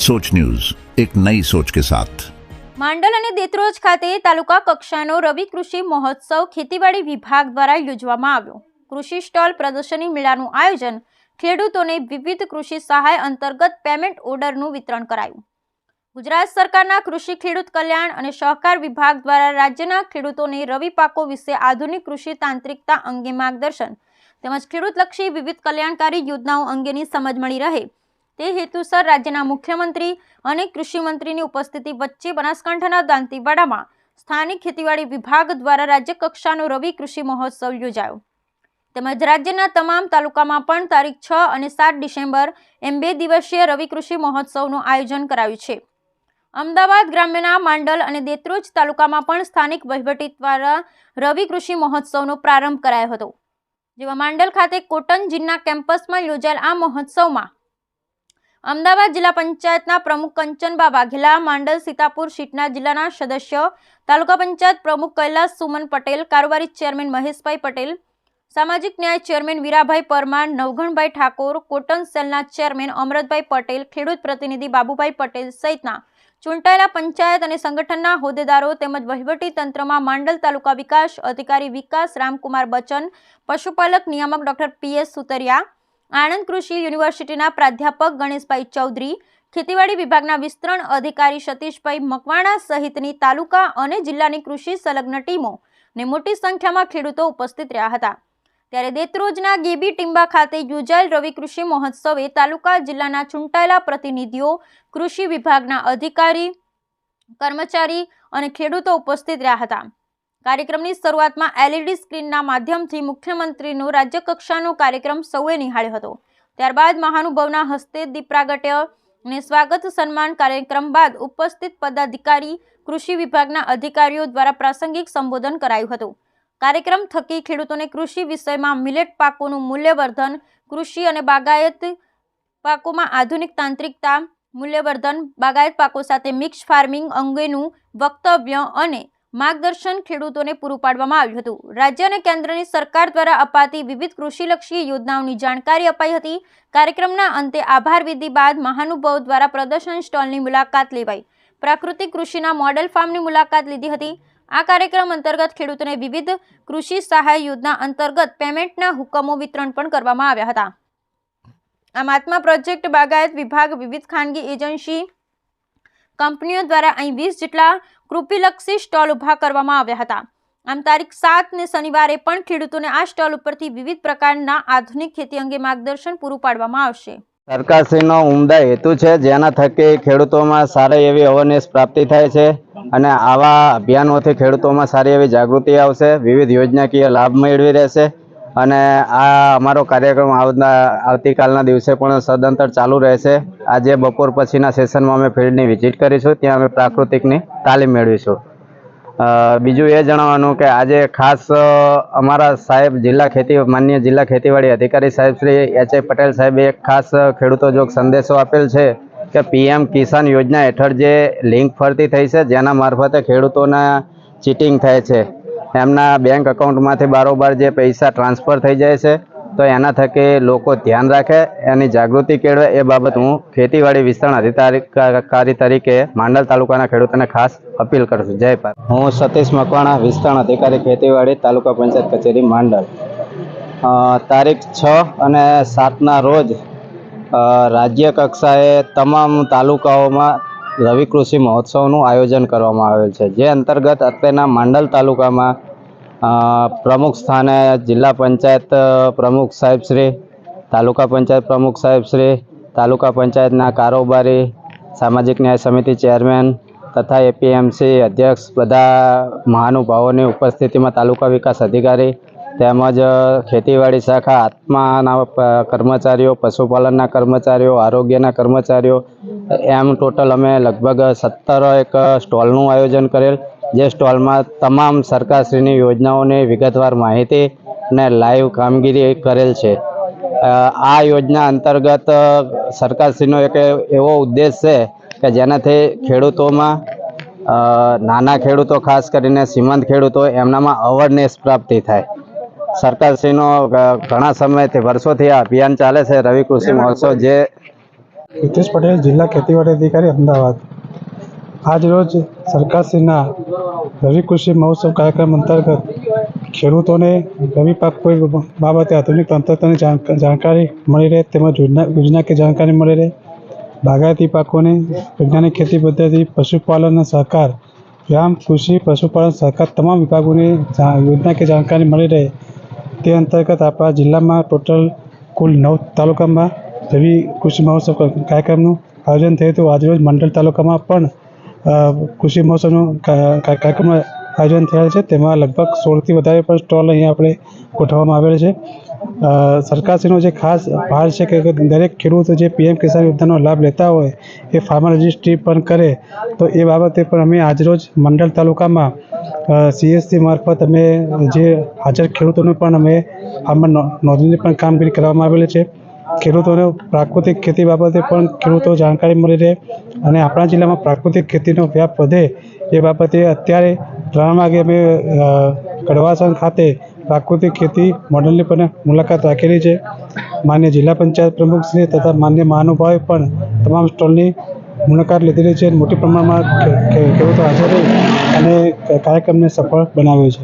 सोच न्यूज एक नई सोच के साथ માંડલ અને દેત્રોજ ખાતે તાલુકા કક્ષાનો રવિ કૃષિ મહોત્સવ ખેતીવાડી વિભાગ દ્વારા યોજવામાં આવ્યો કૃષિ સ્ટોલ પ્રદર્શની મેળાનું આયોજન ખેડૂતોને વિવિધ કૃષિ સહાય અંતર્ગત પેમેન્ટ ઓર્ડરનું વિતરણ કરાયું ગુજરાત સરકારના કૃષિ ખેડૂત કલ્યાણ અને સહકાર વિભાગ દ્વારા રાજ્યના ખેડૂતોને રવિ પાકો વિશે આધુનિક કૃષિ તાંત્રિકતા અંગે માર્ગદર્શન તેમજ ખેડૂતલક્ષી વિવિધ કલ્યાણકારી યોજનાઓ અંગેની સમજ મળી રહે તે હેતુસર રાજ્યના મુખ્યમંત્રી અને કૃષિમંત્રીની ઉપસ્થિતિ વચ્ચે બનાસકાંઠાના દાંતીવાડામાં સ્થાનિક ખેતીવાડી વિભાગ દ્વારા રાજ્ય કક્ષાનો રવિ કૃષિ મહોત્સવ યોજાયો. તેમજ રાજ્યના તમામ તાલુકામાં પણ તારીખ છ અને સાત ડિસેમ્બર એમ બે દિવસીય રવિ કૃષિ મહોત્સવનું આયોજન કરાયું છે. અમદાવાદ ગ્રામ્યના માંડલ અને દેત્રોજ તાલુકામાં પણ સ્થાનિક વહીવટી દ્વારા રવિ કૃષિ મહોત્સવનો પ્રારંભ કરાયો હતો. જેમાં માંડલ ખાતે કોટન જીનના કેમ્પસમાં યોજાયેલ આ મહોત્સવમાં અમદાવાદ જિલ્લા પંચાયતના પ્રમુખ કંચનબા વાઘેલા, માંડલ, સીતાપુર સીટના જિલ્લાના સદસ્ય, તાલુકા પંચાયત પ્રમુખ કૈલાસ સુમન પટેલ, કારોબારી ચેરમેન મહેશભાઈ પટેલ, સામાજિક ન્યાય ચેરમેન વીરાભાઈ પરમાર નવઘણભાઈ ઠાકોર, કોટન સેલના ચેરમેન અમરતભાઈ પટેલ, ખેડૂત પ્રતિનિધિ બાબુભાઈ પટેલ સહિતના ચૂંટાયેલા પંચાયત અને સંગઠનના હોદ્દેદારો તેમજ વહીવટી તંત્રમાં માંડલ તાલુકા વિકાસ અધિકારી વિકાસ રામકુમાર બચન પશુપાલક નિયામક ડોક્ટર પીએસ સુતરિયા આણંદ કૃષિ યુનિવર્સિટીના પ્રાધ્યાપક ગણેશભાઈ ચૌધરી, ખેતીવાડી વિભાગના વિસ્તરણ અધિકારી સતીશભાઈ મકવાણા સહિતની તાલુકા અને જિલ્લાની કૃષિ સંલગ્ન ટીમો ને મોટી સંખ્યામાં ખેડૂતો ઉપસ્થિત રહ્યા હતા. ત્યારે દેત્રોજના ગેબી ટીંબા ખાતે યોજાયેલ રવિ કૃષિ મહોત્સવે તાલુકા જિલ્લાના ચૂંટાયેલા પ્રતિનિધિઓ, કૃષિ વિભાગના અધિકારી, કર્મચારી અને ખેડૂતો ઉપસ્થિત રહ્યા હતા. કાર્યક્રમની શરૂઆતમાં એલઈડી સ્ક્રીનના માધ્યમથી મુખ્યમંત્રીનો રાજ્ય કક્ષાનો કાર્યક્રમ સૌએ નિહાળ્યો હતો. ત્યારબાદ મહાનુભાવના હસ્તે દીપ પ્રાગટ્ય અને સ્વાગત સન્માન કાર્યક્રમ બાદ ઉપસ્થિત પદાધિકારી, કૃષિ વિભાગના અધિકારીઓ દ્વારા પ્રાસંગિક સંબોધન કરાયું હતું. કાર્યક્રમ થકી ખેડૂતોને કૃષિ વિષયમાં મિલેટ પાકોનું મૂલ્યવર્ધન, કૃષિ અને બાગાયત પાકોમાં આધુનિક તાંત્રિકતા, મૂલ્યવર્ધન, બાગાયત પાકો સાથે મિક્સ ફાર્મિંગ અંગેનું વક્તવ્ય અને માર્ગદર્શન ખેડૂતોને પૂરું પાડવામાં આવ્યું હતું. રાજ્ય અને કેન્દ્રની સરકાર દ્વારા અપાતી વિવિધ કૃષિલક્ષી યોજનાઓની જાણકારી અપાઈ હતી. કાર્યક્રમના અંતે આભાર વિધિ બાદ મહાનુભાવ દ્વારા પ્રદર્શન સ્ટોલની મુલાકાત લેવાઈ. પ્રાકૃતિક કૃષિના મોડેલ ફાર્મની મુલાકાત લીધી હતી. આ કાર્યક્રમ અંતર્ગત ખેડૂતોને વિવિધ કૃષિ સહાય યોજના અંતર્ગત પેમેન્ટના હુકમો વિતરણ પણ કરવામાં આવ્યા હતા. આ મહાત્મા પ્રોજેક્ટ બાગાયત વિભાગ વિવિધ ખાનગી એજન્સી કંપનીઓ દ્વારા અહીં વીસ જેટલા કૃષિલક્ષી સ્ટોલ ઊભા કરવામાં આવ્યા હતા. આમ તારીખ સાત ને શનિવારે પણ ખેડૂતોને આ સ્ટોલ ઉપરથી વિવિધ પ્રકારના આધુનિક ખેતી અંગે માર્ગદર્શન પૂરું પાડવામાં આવશે. સરકારશ્રીનો ઉમદા હેતુ છે, જેના થકી ખેડૂતોમાં સારી એવી અવેરનેસ પ્રાપ્તિ થાય છે અને આવા અભિયાનોથી ખેડૂતોમાં સારી એવી જાગૃતિ આવશે, વિવિધ યોજનાકીય લાભ મેળવી રહેશે. અને આ અમારો કાર્યક્રમ આવતા આવતીકાલના દિવસે પણ સદંતર ચાલુ રહેશે. આજે બપોર પછીના સેશનમાં અમે ફિલ્ડની વિઝિટ કરીશું, ત્યાં અમે પ્રાકૃતિકની તાલીમ મેળવીશું. બીજું એ જણાવવાનું કે આજે ખાસ અમારા સાહેબ જિલ્લા ખેતી, માન્ય જિલ્લા ખેતીવાડી અધિકારી સાહેબ શ્રી એચ પટેલ સાહેબે એક ખાસ ખેડૂતો જોગ સંદેશો આપેલ છે કે પીએમ કિસાન યોજના હેઠળ જે લિંક ફરતી થઈ છે, જેના મારફતે ખેડૂતોના ચીટિંગ થાય છે. એમના બેંક એકાઉન્ટમાંથી બારોબાર જે પૈસા ટ્રાન્સફર થઈ જાય છે, તો એના થકી લોકો ધ્યાન રાખે, એની જાગૃતિ કેળવે. એ બાબત હું ખેતીવાડી વિસ્તરણ અધિકારી તરીકે માંડલ તાલુકાના ખેડૂતોને ખાસ અપીલ કરું છું. જય પાર હું સતીશ મકવાણા, વિસ્તરણ અધિકારી ખેતીવાડી, તાલુકા પંચાયત કચેરી, માંડલ. તારીખ છ અને સાતના રોજ રાજ્ય કક્ષાએ તમામ તાલુકાઓમાં રવિ કૃષિ મહોત્સવનું આયોજન કરવામાં આવેલ છે, જે અંતર્ગત અત્યારના માંડલ તાલુકામાં પ્રમુખ સ્થાને જિલ્લા પંચાયત પ્રમુખ સાહેબશ્રી તાલુકા પંચાયત પ્રમુખ સાહેબશ્રી તાલુકા પંચાયતના કારોબારી, સામાજિક ન્યાય સમિતિ ચેરમેન તથા એપીએમસી અધ્યક્ષ બધા મહાનુભાવોની ઉપસ્થિતિમાં તાલુકા વિકાસ અધિકારી તેમજ ખેતીવાડી શાખા આત્માના કર્મચારીઓ, પશુપાલનના કર્મચારીઓ, આરોગ્યના કર્મચારીઓ, એમ ટોટલ અમે લગભગ સત્તર એક સ્ટોલનું આયોજન કરેલ, જે સ્ટોલમાં તમામ સરકારશ્રીની યોજનાઓની વિગતવાર માહિતી અને લાઈવ કામગીરી કરેલ છે. આ યોજના અંતર્ગત સરકારશ્રીનો એક એવો ઉદ્દેશ છે કે જેનાથી ખેડૂતોમાં નાના ખેડૂતો, ખાસ કરીને શ્રીમંત ખેડૂતો, એમનામાં અવેરનેસ પ્રાપ્તિ થાય. સરકારશ્રીનો ઘણા સમયથી વર્ષોથી આ અભિયાન ચાલે છે. રવિ કૃષિ મહોત્સવ જે હિતેશ પટેલ, જિલ્લા ખેતીવાડી અધિકારી, અમદાવાદ. આજરોજ સરકારશ્રીના રવિ કૃષિ મહોત્સવ કાર્યક્રમ અંતર્ગત ખેડૂતોને રવિ પાક કોઈ બાબતે આધુનિક તંત્રની જાણકારી મળી રહે તેમજ યોજના કે જાણકારી મળી રહે. બાગાયતી પાકોની વૈજ્ઞાનિક ખેતી પદ્ધતિ પશુપાલનના સહકાર, ગ્રામ કૃષિ, પશુપાલન સહકાર તમામ વિભાગોની યોજના કે જાણકારી મળી રહે. તે અંતર્ગત આપણા જિલ્લામાં ટોટલ કુલ નવ તાલુકામાં રવિ કૃષિ મહોત્સવ કાર્યક્રમનું આયોજન થયું હતું. આજરોજ મંડળ તાલુકામાં પણ કૃષિ મહોત્સવનું કાર્યક્રમનું આયોજન થયેલ છે. તેમાં લગભગ સોળથી વધારે પણ સ્ટોલ અહીંયા આપણે ગોઠવવામાં આવેલ છે. સરકારશ્રીનો જે ખાસ ભાર છે કે દરેક ખેડૂતો જે પીએમ કિસાન યોજનાનો લાભ લેતા હોય, એ ફાર્મર રજિસ્ટ્રી પણ કરે, તો એ બાબતે પણ અમે આજરોજ મંડળ તાલુકામાં સીએસસી મારફત અમે જે હાજર ખેડૂતોને પણ અમે આમાં નોંધણી પણ કામગીરી કરવામાં આવેલી છે. ખેડૂતોને પ્રાકૃતિક ખેતી બાબતે પણ ખેડૂતો જાણકારી મળી રહે અને આપણા જિલ્લામાં પ્રાકૃતિક ખેતીનો વ્યાપ વધે એ બાબતે અત્યારે ત્રણ વાગે અમે કડવાસણ ખાતે પ્રાકૃતિક ખેતી મોડલની પણ મુલાકાત રાખેલી છે. માન્ય જિલ્લા પંચાયત પ્રમુખશ્રી તથા માન્ય મહાનુભાવે પણ તમામ સ્ટોલની મુલાકાત લીધેલી છે. મોટી પ્રમાણમાં ખેડૂતો હાજર રહી અને કાર્યક્રમને સફળ બનાવ્યો છે.